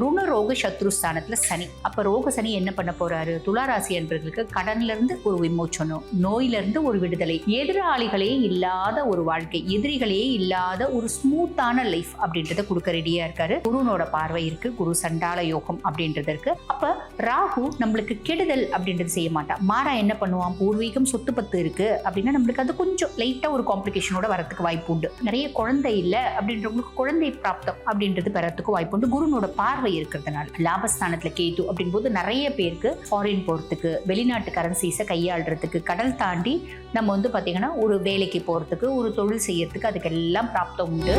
ருண ரோக சத்ரு ஸ்தானத்துல சனி. அப்ப ரோக சனி என்ன பண்ண போறாரு? துளாராசி என்பவர்களுக்கு கடன்ல இருந்து ஒரு விமோச்சனம் நோயில இருந்து ஒரு விடுதலை எதிராளிகளே இல்லாத ஒரு வாழ்க்கை எதிரிகளே இல்லாத ஒரு ஸ்மூத்தான லைஃப் அப்படின்றத கொடுக்க ரெடியா இருக்காரு. குருனோட பார்வை இருக்கு குரு சண்டால யோகம் அப்படின்றது இருக்கு. அப்ப ராகு நம்மளுக்கு கெடுதல் அப்படின்றது செய்ய மாட்டான். மாறா என்ன பண்ணுவான்? பூர்வீகம் சொத்து பத்து இருக்கு அப்படின்னா நம்மளுக்கு அது கொஞ்சம் லைட்டா ஒரு காம்ப்ளிகேஷனோட வரதுக்கு வாய்ப்பு உண்டு. நிறைய குழந்தை இல்லை அப்படின்றவங்களுக்கு குழந்தை பிராப்தம் அப்படின்றது பெறத்துக்கு வாய்ப்பு உண்டு. குருனோட பார்வை இருக்கிறதுனால லாபஸ்தானத்துல கேது அப்படின்போது நிறைய பேருக்கு ஃபாரின் போறதுக்கு வெளிநாட்டு கரன்சிஸை கையாளுறதுக்கு கடல் தாண்டி நம்ம வந்து பாத்தீங்கன்னா ஒரு வேலைக்கு போறதுக்கு ஒரு தொழில் செய்யறதுக்கு அதுக்கெல்லாம் பிராப்தம் உண்டு.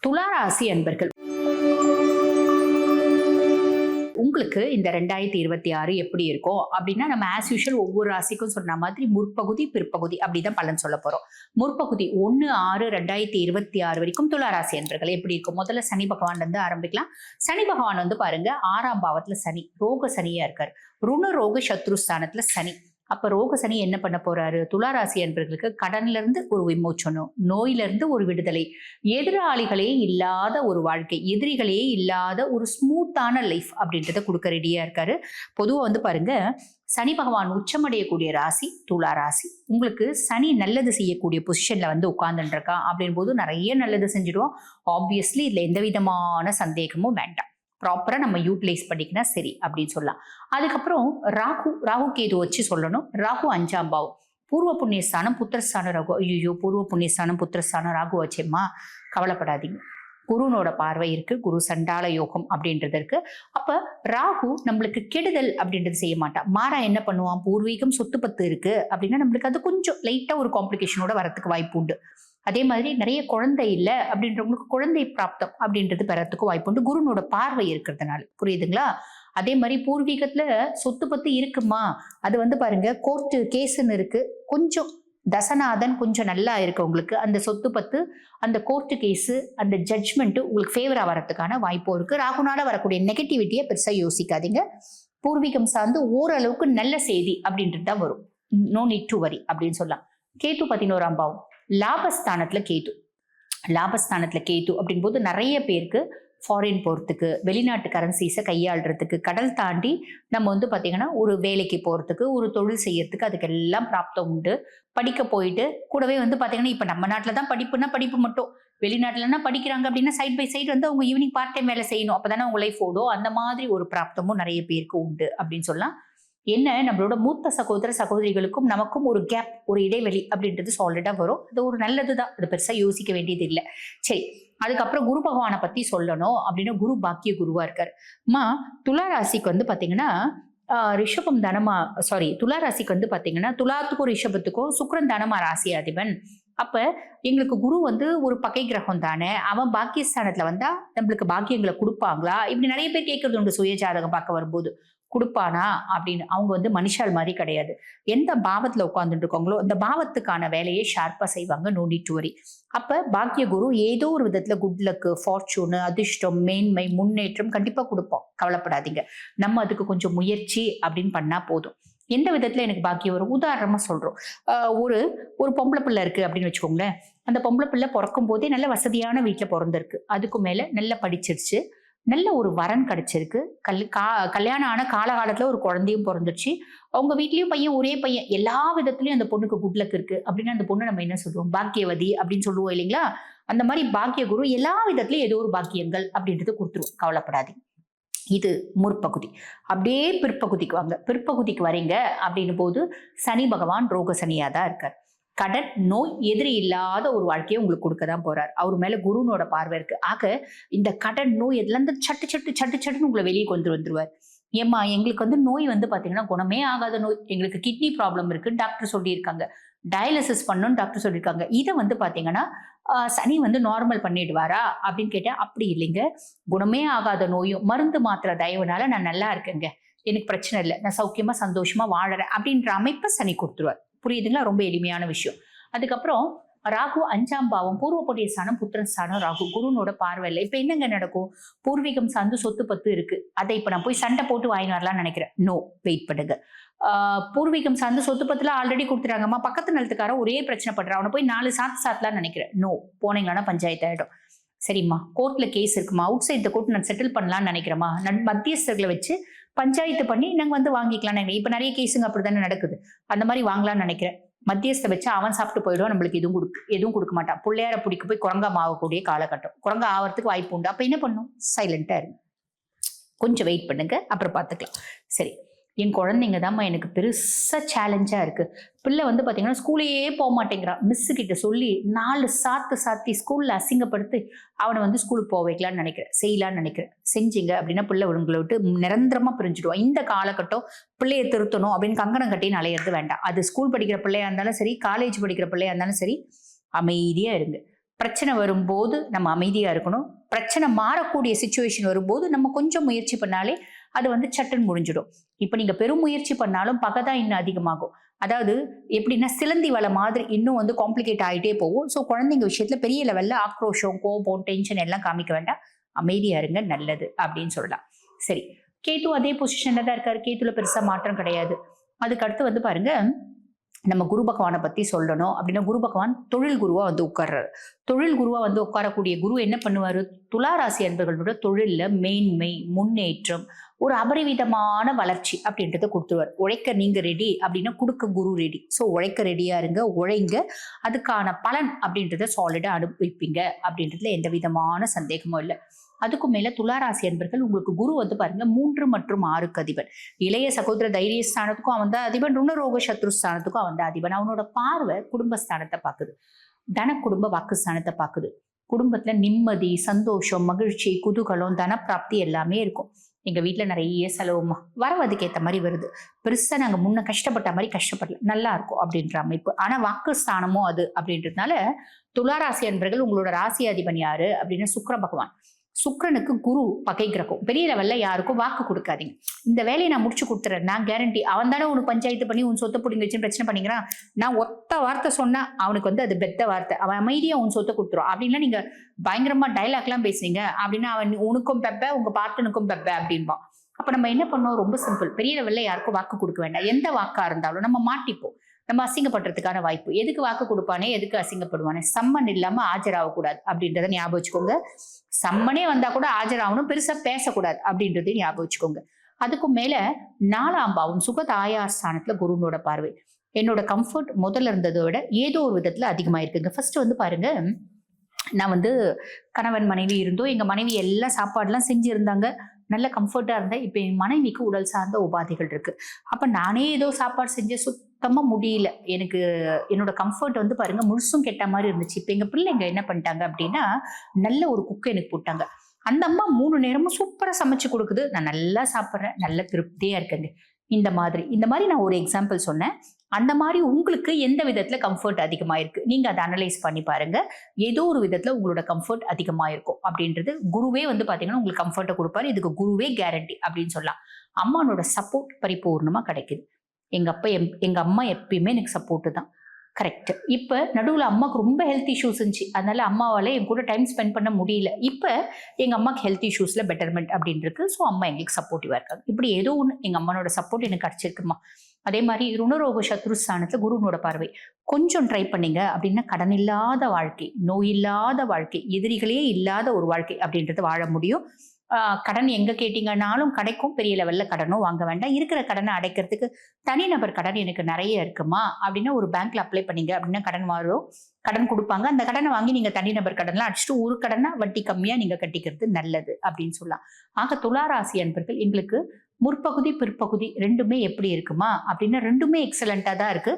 துளாராசி அன்பர்கள் உங்களுக்கு இந்த ரெண்டாயிரத்தி இருபத்தி ஆறு எப்படி இருக்கும் அப்படின்னா நம்ம ஆஸ் யூஷுவல் ஒவ்வொரு ராசிக்கும் சொன்ன மாதிரி முற்பகுதி பிற்பகுதி அப்படிதான் பலன் சொல்ல போறோம். முற்பகுதி ஒன்று ஆறு ரெண்டாயிரத்தி இருபத்தி ஆறு வரைக்கும் துளாராசி என்பர்கள் எப்படி இருக்கும் முதல்ல சனி பகவான் வந்து ஆரம்பிக்கலாம். சனி பகவான் வந்து பாருங்க ஆறாம் பாவத்துல சனி ரோக சனியா இருக்கார். ருண ரோக சத்ரு ஸ்தானத்துல சனி. அப்ப ரோக சனி என்ன பண்ண போறாரு? துளாராசி என்பவர்களுக்கு கடன்ல இருந்து ஒரு விமோச்சனம் நோயில இருந்து ஒரு விடுதலை. எதிராளிகளே இல்லாத ஒரு வாழ்க்கை எதிரிகளே இல்லாத ஒரு ஸ்மூத்தான லைஃப் அப்படின்றத கொடுக்க ரெடியா இருக்காரு. பொதுவா வந்து பாருங்க சனி பகவான் உச்சமடையக்கூடிய ராசி துலா ராசி உங்களுக்கு சனி நல்லது செய்யக்கூடிய பொசிஷன்ல வந்து உட்கார்ந்துருக்கான் அப்படின் போது நிறைய நல்லது செஞ்சிடுவோம் ஆப்வியஸ்லி இதுல எந்த விதமான சந்தேகமும் வேண்டாம். ப்ராப்பராக நம்ம யூட்டிலைஸ் பண்ணிக்கினா சரி அப்படின்னு சொல்லலாம். அதுக்கப்புறம் ராகு ராகு கேது வச்சு சொல்லணும். ராகு அஞ்சாம் பாவம். பூர்வ புண்ணியஸ்தானம் புத்திரஸ்தானம் ரகு ஐயோ பூர்வ புண்ணியஸ்தானம் புத்திரஸ்தானம் ராகு வச்சேம்மா கவலைப்படாதீங்க. குருனோட பார்வை இருக்கு. குரு சண்டால யோகம் அப்படின்றது இருக்கு. அப்ப ராகு நம்மளுக்கு கெடுதல் அப்படின்றது செய்ய மாட்டான் மாறா என்ன பண்ணுவான்? பூர்வீகம் சொத்து பத்து இருக்கு அப்படின்னா நம்மளுக்கு அது கொஞ்சம் லைட்டா ஒரு காம்ப்ளிகேஷனோட வரத்துக்கு வாய்ப்பு உண்டு. அதே மாதிரி நிறைய குழந்தை இல்லை அப்படின்றவங்களுக்கு குழந்தை பிராப்தம் அப்படின்றது பெறத்துக்கு வாய்ப்பு உண்டு. குருனோட பார்வை இருக்கிறதுனால. புரியுதுங்களா? அதே மாதிரி பூர்வீகத்துல சொத்து பத்து இருக்குமா? அது வந்து பாருங்க கோர்ட்டு கேஸ்ன்னு இருக்கு. கொஞ்சம் தசநாதன் கொஞ்சம் நல்லா இருக்கு உங்களுக்கு அந்த சொத்து பத்து அந்த கோர்ட்டு கேஸு அந்த ஜட்ஜ்மெண்ட்டு உங்களுக்கு ஃபேவராக வரதுக்கான வாய்ப்பும் இருக்கு. ராகுனால வரக்கூடிய நெகட்டிவிட்டியை பெருசாக யோசிக்காதீங்க. பூர்வீகம் சார்ந்து ஓரளவுக்கு நல்ல செய்தி அப்படின்றது தான் வரும். நோ நீட் டு வரி அப்படின்னு சொல்லலாம். கேத்து பதினோராம் பாவம். லாபஸ்தானத்துல கேது. லாபஸ்தானத்துல கேது அப்படிங்கும்போது நிறைய பேருக்கு ஃபாரின் போகிறதுக்கு வெளிநாட்டு கரன்சிஸை கையாளுறதுக்கு கடல் தாண்டி நம்ம வந்து பார்த்திங்கன்னா ஒரு வேலைக்கு போகிறதுக்கு ஒரு தொழில் செய்யறதுக்கு அதுக்கெல்லாம் பிராப்தம் உண்டு. படிக்க போயிட்டு கூடவே வந்து பார்த்திங்கன்னா இப்போ நம்ம நாட்டில் தான் படிப்புனா படிப்பு மட்டும். வெளிநாட்டுலனா படிக்கிறாங்க அப்படின்னா சைட் பை சைடு வந்து அவங்க ஈவினிங் பார்ட் டைம் வேலை செய்யணும். அப்போ தானே அவங்க லைஃப் ஓடும். அந்த மாதிரி ஒரு பிராப்தமும் நிறைய பேருக்கு உண்டு அப்படின்னு சொல்லலாம். என்ன? நம்மளோட மூத்த சகோதர சகோதரிகளுக்கும் நமக்கும் ஒரு கேப் ஒரு இடைவெளி அப்படின்றது சாலிடா வரும். அது ஒரு நல்லது தான் அது பெருசா யோசிக்க வேண்டியது இல்லை சரி அதுக்கப்புறம் குரு பகவானை பத்தி சொல்லணும் அப்படின்னு குரு பாக்கிய குருவா இருக்காரு. அம்மா துலா ராசிக்கு வந்து பாத்தீங்கன்னா ரிஷபம் தனமா சாரி துலா ராசிக்கு வந்து பாத்தீங்கன்னா துலாத்துக்கும் ரிஷபத்துக்கும் சுக்ரன் தனமா ராசி அதிபன் அப்ப எங்களுக்கு குரு வந்து ஒரு பகை கிரகம் தானே? அவன் பாக்கியஸ்தானத்துல வந்தா நம்மளுக்கு பாக்கியங்களை கொடுப்பாங்களா? இப்படி நிறைய பேர் கேட்கறது உண்டு சுய ஜாதகம் பார்க்க வரும்போது. கொடுப்பானா? அப்படின்னு. அவங்க வந்து மனுஷால் மாதிரி கிடையாது. எந்த பாவத்துல உட்காந்துட்டு இருக்காங்களோ அந்த பாவத்துக்கான வேலையை ஷார்ப்பா செய்வாங்க நோண்டிட்டு வரி அப்ப பாக்கிய குரு ஏதோ ஒரு விதத்துல குட் லக்கு ஃபார்ச்சூனு அதிர்ஷ்டம் மேன்மை முன்னேற்றம் கண்டிப்பா கொடுப்போம் கவலைப்படாதீங்க. நம்ம அதுக்கு கொஞ்சம் முயற்சி அப்படின்னு பண்ணா போதும். எந்த விதத்துல எனக்கு பாக்கி வரும்? உதாரணமா சொல்றோம். ஒரு ஒரு பொம்பளை பிள்ளை இருக்கு அப்படின்னு வச்சுக்கோங்களேன். அந்த பொம்பளை பிள்ளை பிறக்கும் போதே நல்ல வசதியான வீட்டுல பிறந்திருக்கு. அதுக்கு மேல நல்லா படிச்சிருச்சு. நல்ல ஒரு வரன் கிடைச்சிருக்கு. கல் கா கல்யாணம் ஆன காலகாலத்துல ஒரு குழந்தையும் பிறந்துச்சு அவங்க வீட்லயும் பையன் ஒரே பையன். எல்லா விதத்துலயும் அந்த பொண்ணுக்கு குட்லக் இருக்கு. அப்படின்னு அந்த பொண்ணு நம்ம என்ன சொல்லுவோம்? பாக்கியவதி அப்படின்னு சொல்லுவோம் இல்லைங்களா? அந்த மாதிரி பாக்கிய குரு எல்லா விதத்துலயும் ஏதோ ஒரு பாக்கியங்கள் அப்படின்றது கொடுத்துருவோம் கவலைப்படாதீங்க. இது முற்பகுதி. அப்படியே பிற்பகுதிக்கு வாங்க. பிற்பகுதிக்கு வரீங்க அப்படின்னு போது சனி பகவான் ரோக சனியாக தான் இருக்கார். கடன் நோய் எதிரி இல்லாத ஒரு வாழ்க்கையை உங்களுக்கு கொடுக்க தான் போறார். அவர் மேல குருனோட பார்வை இருக்கு. ஆக இந்த கடன் நோய் எதுல இருந்து சட்டு சட்டு சட்டு சட்டுன்னு உங்களை வெளியே கொண்டு வந்துருவார். ஏம்மா எங்களுக்கு வந்து நோய் வந்து பாத்தீங்கன்னா குணமே ஆகாத நோய். எங்களுக்கு கிட்னி ப்ராப்ளம் இருக்குன்னு டாக்டர் சொல்லியிருக்காங்க. டயாலிசிஸ் பண்ணணும்னு டாக்டர் சொல்லியிருக்காங்க. இதை வந்து பார்த்தீங்கன்னா சனி வந்து நார்மல் பண்ணிடுவாரா? அப்படின்னு கேட்டால் அப்படி இல்லைங்க. குணமே ஆகாத நோயும் மருந்து மாத்திரை தயவுனால நான் நல்லா இருக்கேங்க. எனக்கு பிரச்சனை இல்லை. நான் சௌக்கியமா சந்தோஷமா வாழறேன் அப்படின்ற அமைப்பை சனி கொடுத்துருவார். புரியுதுங்களா? ரொம்ப எளிமையான விஷயம். அதுக்கப்புறம் ராகு அஞ்சாம் பாவம் பூர்வ புண்ணிய ஸ்தானம் புத்திரன் ஸ்தானம் ராகு குருனோட பார்வை இல்லை. இப்ப என்னங்க நடக்கும்? பூர்வீகம் சார்ந்து சொத்து பத்து இருக்கு. அதை இப்ப நான் போய் சண்டை போட்டு வாங்கி வரலாம்னு நினைக்கிறேன். நோ வெயிட் பண்ணுங்க. பூர்வீகம் சார்ந்து சொத்து பத்துல ஆல்ரெடி கொடுத்துறாங்கம்மா பக்கத்து நிலத்துக்கார ஒரே பிரச்சனை பண்றான் அவனை போய் நாலு சாத்து சாத்தலாம் நினைக்கிறேன். நோ போனீங்கன்னா பஞ்சாயத்து ஆயிடும். சரிம்மா கோர்ட்ல கேஸ் இருக்குமா? அவுட் சைட் த கோர்ட் நான் செட்டில் பண்ணலாம்னு நினைக்கிறேம்மா. மத்தியஸ்தர்களை வச்சு பஞ்சாயத்து பண்ணி நாங்க வந்து வாங்கிக்கலாம்னு இப்போ இப்ப நிறைய கேஸுங்க அப்படிதானே நடக்குது. அந்த மாதிரி வாங்கலாம்னு நினைக்கிறேன். மத்தியஸ்தை வச்சு அவன் சாப்பிட்டு போயிடுவான். நம்மளுக்கு எதுவும் கொடுக்க எதுவும் கொடுக்க மாட்டான். பிள்ளையார பிடிக்க போய் குரங்கா ஆகக்கூடிய காலகட்டம். குரங்கா ஆகிறதுக்கு வாய்ப்பு உண்டு. அப்ப என்ன பண்ணும்? சைலண்டா இருங்க கொஞ்சம் வெயிட் பண்ணுங்க. அப்புறம் பார்த்துக்கலாம் சரி. என் குழந்தைங்க தாம்மா எனக்கு பெருசாக சேலஞ்சாக இருக்குது பிள்ளை வந்து பார்த்தீங்கன்னா ஸ்கூலையே போக மாட்டேங்கிறான் மிஸ்ஸு கிட்ட சொல்லி நாலு சாத்து சாத்தி ஸ்கூலில் அசிங்கப்படுத்தி அவனை வந்து ஸ்கூலுக்கு போக வைக்கலான்னு நினைக்கிறேன். செய்யலாம்னு நினைக்கிறேன். செஞ்சீங்க அப்படின்னா பிள்ளை உங்களை விட்டு நிரந்தரமாக பிரிஞ்சுடுவான் இந்த காலகட்டம் பிள்ளையை திருத்தணும் அப்படின்னு கங்கணம் கட்டின்னு அலையிறது வேண்டாம். அது ஸ்கூல் படிக்கிற பிள்ளையா இருந்தாலும் சரி காலேஜ் படிக்கிற பிள்ளையாக இருந்தாலும் சரி அமைதியாக இருங்க. பிரச்சனை வரும்போது நம்ம அமைதியாக இருக்கணும். பிரச்சனை மாறக்கூடிய சுச்சுவேஷன் வரும்போது நம்ம கொஞ்சம் முயற்சி பண்ணாலே அது வந்து சட்டுன்னு முடிஞ்சிடும். இப்போ நீங்கள் பெரும் முயற்சி பண்ணாலும் பகை தான் இன்னும் அதிகமாகும். அதாவது எப்படின்னா சிலந்தி வலை மாதிரி இன்னும் வந்து காம்ப்ளிகேட் ஆகிட்டே போகும். ஸோ குழந்தைங்க விஷயத்தில் பெரிய லெவலில் ஆக்ரோஷம் கோபம் டென்ஷன் எல்லாம் காமிக்க வேண்டாம். அமைதியாக இருங்க நல்லது அப்படின்னு சொல்லலாம். சரி. கேத்து அதே பொசிஷனில் தான் இருக்காரு. கேத்துல பெருசாக மாற்றம் கிடையாது. அதுக்கு அடுத்து வந்து பாருங்கள் நம்ம குரு பகவானை பத்தி சொல்லணும் அப்படின்னா குரு பகவான் தொழில் குருவா வந்து உட்கார்றாரு. தொழில் குருவா வந்து உட்காரக்கூடிய குரு என்ன பண்ணுவாரு? துளாராசி அன்பர்களோட தொழில்ல மேன்மை முன்னேற்றம் ஒரு அபரிவிதமான வளர்ச்சி அப்படின்றத கொடுத்துருவார். உழைக்க நீங்க ரெடி அப்படின்னா கொடுக்க குரு ரெடி ஸோ உழைக்க ரெடியா இருங்க உழைங்க. அதுக்கான பலன் அப்படின்றத சாலிடா அனுபவிப்பீங்க அப்படின்றதுல எந்த விதமான சந்தேகமும் இல்லை. அதுக்கும் மேல துளாராசி அன்பர்கள் உங்களுக்கு குரு வந்து பாருங்க மூன்று மற்றும் ஆறுக்கு அதிபன். இளைய சகோதர தைரிய ஸ்தானத்துக்கும் அவன் தான் அதிபன். ருணரோக சத்ரு ஸ்தானத்துக்கும் அவன் தான் அதிபன். அவனோட பார்வை குடும்பஸ்தானத்தை பார்க்குது. தன குடும்ப வாக்குஸ்தானத்தை பார்க்குது. குடும்பத்துல நிம்மதி சந்தோஷம் மகிழ்ச்சி குதூகலம் தனப்பிராப்தி எல்லாமே இருக்கும். எங்க வீட்டில் நிறைய செலவுமா வரவு அதுக்கேற்ற மாதிரி வருது. பெருசா நாங்க முன்ன கஷ்டப்பட்ட மாதிரி கஷ்டப்படல. நல்லா இருக்கும் அப்படின்ற அமைப்பு. ஆனா வாக்கு ஸ்தானமும் அது அப்படின்றதுனால துளாராசி அன்பர்கள் உங்களோட ராசி அதிபன் யாரு அப்படின்னு சுக்கர பகவான். சுக்கிரனுக்கு குரு பகை கிரகம். பெரிய லெவல்ல யாருக்கும் வாக்கு கொடுக்காதீங்க. இந்த வேலையை நான் முடிச்சு கொடுத்துறேன். நான் கேரண்டி அவன் தானே உனக்கு பஞ்சாயத்து பண்ணி உன் சொத்தை பிடிங்க வச்சு பிரச்சனை பண்ணிக்கிறான். நான் ஒத்த வார்த்தை சொன்னா அவனுக்கு வந்து அது பெத்த வார்த்தை. அவன் அமைதியா உன் சொத்தை கொடுத்துரும். அப்படின்னா நீங்க பயங்கரமா டைலாக்லாம் பேசுறீங்க அப்படின்னா அவன் உனக்கும் பெப்ப உங்க பார்ட்டனுக்கும் பெப்ப அப்படின்பான் அப்ப நம்ம என்ன பண்ணோம்? ரொம்ப சிம்பிள் பெரிய லெவல்ல யாருக்கும் வாக்கு கொடுக்க வேண்டாம். எந்த வாக்கா இருந்தாலும் நம்ம மாட்டிப்போம். நம்ம அசிங்கப்படுறதுக்கான வாய்ப்பு. எதுக்கு வாக்கு கொடுப்பானே எதுக்கு அசிங்கப்படுவானே? சம்மன் இல்லாம ஆஜராகக்கூடாது அப்படின்றத ஞாபகம் வச்சுக்கோங்க. சம்மனே வந்தா கூட ஆஜராகணும் பெருசா பேசக்கூடாது அப்படின்றதையும் ஞாபகம் வச்சுக்கோங்க. அதுக்கும் மேல நாலாம் பாவம் சுகதாயார் ஸ்தானத்துல குருனோட பார்வை. என்னோட கம்ஃபர்ட் முதல்ல இருந்ததை விட ஏதோ ஒரு விதத்துல அதிகமாக இருக்குங்க ஃபர்ஸ்ட் வந்து பாருங்க நான் வந்து கணவன் மனைவி இருந்தோம். எங்க மனைவி எல்லா சாப்பாடுலாம் செஞ்சுருந்தாங்க. நல்ல கம்ஃபர்ட்டா இருந்தேன். இப்போ என் மனைவிக்கு உடல் சார்ந்த உபாதைகள் இருக்கு. அப்ப நானே ஏதோ சாப்பாடு செஞ்சு சுத்தமாக முடியல. எனக்கு என்னோட கம்ஃபர்ட் வந்து பாருங்க முழுசும் கெட்ட மாதிரி இருந்துச்சு. இப்போ எங்கள் பிள்ளைங்க என்ன பண்ணிட்டாங்க அப்படின்னா நல்ல ஒரு குக்கை எனக்கு போட்டாங்க. அந்த அம்மா மூணு நேரமும் சூப்பராக சமைச்சு கொடுக்குது. நான் நல்லா சாப்பிட்றேன். நல்ல திருப்தியாக இருக்கேங்க. இந்த மாதிரி. இந்த மாதிரி நான் ஒரு எக்ஸாம்பிள் சொன்னேன். அந்த மாதிரி உங்களுக்கு எந்த விதத்தில் கம்ஃபர்ட் அதிகமாக இருக்குது நீங்கள் அதை அனலைஸ் பண்ணி பாருங்க. ஏதோ ஒரு விதத்தில் உங்களோட கம்ஃபர்ட் அதிகமாக இருக்கும் அப்படின்றது குருவே வந்து பார்த்தீங்கன்னா உங்களுக்கு கம்ஃபர்ட்டை கொடுப்பாரு. இதுக்கு குருவே கேரண்டி அப்படின்னு சொல்லலாம். அம்மானோட சப்போர்ட் பரிபூர்ணமாக கிடைக்குது. எங்கள் அப்பா எம் எங்கள் அம்மா எப்பயுமே எனக்கு சப்போர்ட்டு தான். கரெக்ட் இப்போ நடுவில் அம்மாவுக்கு ரொம்ப ஹெல்த் இஷ்யூஸ் இருந்துச்சு. அதனால அம்மாவால் என் கூட டைம் ஸ்பெண்ட் பண்ண முடியல. இப்போ எங்கள் அம்மாவுக்கு ஹெல்த் இஷ்யூஸில் பெட்டர்மெண்ட் அப்படின்னு இருக்கு ஸோ அம்மா எங்களுக்கு சப்போர்ட்டிவாக இருக்காங்க. இப்படி ஏதோ ஒன்று எங்கள் அம்மானோட சப்போர்ட் எனக்கு கிடச்சிருக்குமா? அதே மாதிரி ருணரோக சத்ருஸ்தானத்தில் குருனோட பார்வை. கொஞ்சம் ட்ரை பண்ணீங்க அப்படின்னா கடன் இல்லாத வாழ்க்கை நோய் இல்லாத வாழ்க்கை எதிரிகளே இல்லாத ஒரு வாழ்க்கை அப்படின்றது வாழ முடியும். கடன் எங்க கேட்டீங்கன்னாலும் கிடைக்கும். பெரிய லெவல்ல கடனும் வாங்க வேண்டாம். இருக்கிற கடனை அடைக்கிறதுக்கு தனிநபர் கடன் எனக்கு நிறைய இருக்குமா? அப்படின்னா ஒரு பேங்க்ல அப்ளை பண்ணீங்க அப்படின்னா கடன் வரும் கடன் கொடுப்பாங்க. அந்த கடனை வாங்கி நீங்க தனிநபர் கடன்லாம் அடிச்சுட்டு ஒரு கடனை வட்டி கம்மியா நீங்க கட்டிக்கிறது நல்லது அப்படின்னு சொல்லலாம். ஆக துளாராசி அன்பர்கள் எங்களுக்கு முற்பகுதி பிற்பகுதி ரெண்டுமே எப்படி இருக்குமா? அப்படின்னா ரெண்டுமே எக்ஸலண்டா தான் இருக்கு.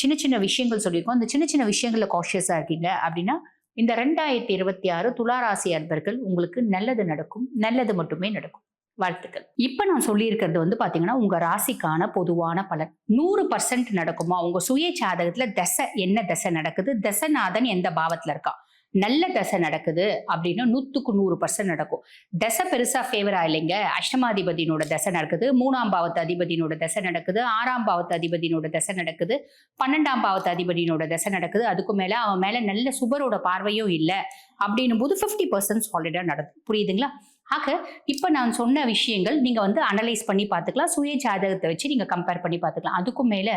சின்ன சின்ன விஷயங்கள் சொல்லியிருக்கோம். அந்த சின்ன சின்ன விஷயங்கள்ல காஷியஸா இருக்கீங்க அப்படின்னா இந்த ரெண்டாயிரத்தி இருபத்தி ஆறு துளாராசி அன்பர்கள் உங்களுக்கு நல்லது நடக்கும் நல்லது மட்டுமே நடக்கும். வாழ்த்துக்கள். இப்ப நான் சொல்லியிருக்கிறது வந்து பாத்தீங்கன்னா உங்க ராசிக்கான பொதுவான பலன். நூறு பர்சன்ட் நடக்குமா? உங்க சுய ஜாதகத்துல தசை என்ன தசை நடக்குது? தசநாதன் எந்த பாவத்துல இருக்கா? நல்ல தசை நடக்குது அப்படின்னா நூற்றுக்கு நூறு பர்சன்ட் நடக்கும். தசை பெருசாக ஃபேவரா இல்லைங்க. அஷ்டமாதிபதியினோட தசை நடக்குது. மூணாம் பாவத்து அதிபதியினோட தசை நடக்குது. ஆறாம் பாவத்து அதிபதியினோட தசை நடக்குது. பன்னெண்டாம் பாவத்து அதிபதியினோட தசை நடக்குது. அதுக்கு மேலே அவன் மேலே நல்ல சுபரோட பார்வையும் இல்லை. அப்படின்னும் போது ஃபிஃப்டி பர்சன்ட் சாலிடாக நடக்கும். புரியுதுங்களா? ஆக இப்போ நான் சொன்ன விஷயங்கள் நீங்கள் வந்து அனலைஸ் பண்ணி பார்த்துக்கலாம். சுய ஜாதகத்தை வச்சு நீங்கள் கம்பேர் பண்ணி பார்த்துக்கலாம். அதுக்கும் மேலே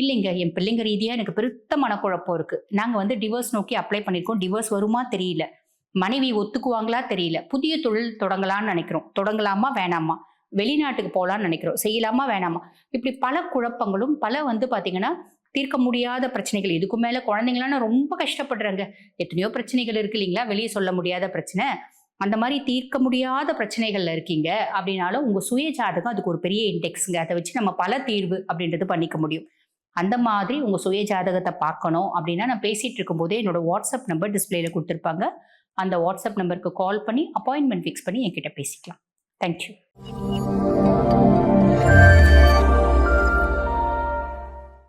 இல்லைங்க என் பிள்ளைங்க ரீதியாக எனக்கு பெருத்த மனக்குழப்பம் இருக்குது நாங்கள் வந்து டிவோர்ஸ் நோக்கி அப்ளை பண்ணியிருக்கோம். டிவோர்ஸ் வருமா தெரியல. மனைவி ஒத்துக்குவாங்களா தெரியல. புதிய தொழில் தொடங்கலாம்னு நினைக்கிறோம். தொடங்கலாமா வேணாமா? வெளிநாட்டுக்கு போகலான்னு நினைக்கிறோம். செய்யலாமா வேணாமா? இப்படி பல குழப்பங்களும் பல வந்து பார்த்தீங்கன்னா தீர்க்க முடியாத பிரச்சனைகள். இதுக்கு மேலே குழந்தைங்களான ரொம்ப கஷ்டப்படுறாங்க. எத்தனையோ பிரச்சனைகள் இருக்கு இல்லைங்களா? வெளியே சொல்ல முடியாத பிரச்சனை. அந்த மாதிரி தீர்க்க முடியாத பிரச்சனைகள்ல இருக்கீங்க அப்படின்னாலும் உங்க சுய ஜாதகம் அதுக்கு ஒரு பெரிய இண்டெக்ஸுங்க அதை வச்சு நம்ம பல தீர்வு அப்படின்றது பண்ணிக்க முடியும். அந்த மாதிரி உங்க சுய ஜாதகத்தை பார்க்கணும் அப்படின்னா நான் பேசிட்டு இருக்கும்போதே என்னோட வாட்ஸ்அப் நம்பர் டிஸ்பிளேல கொடுத்துருப்பாங்க. அந்த வாட்ஸ்அப் நம்பருக்கு கால் பண்ணி அப்பாயின்மெண்ட் ஃபிக்ஸ் பண்ணி என்கிட்ட பேசிக்கலாம். தேங்க்யூ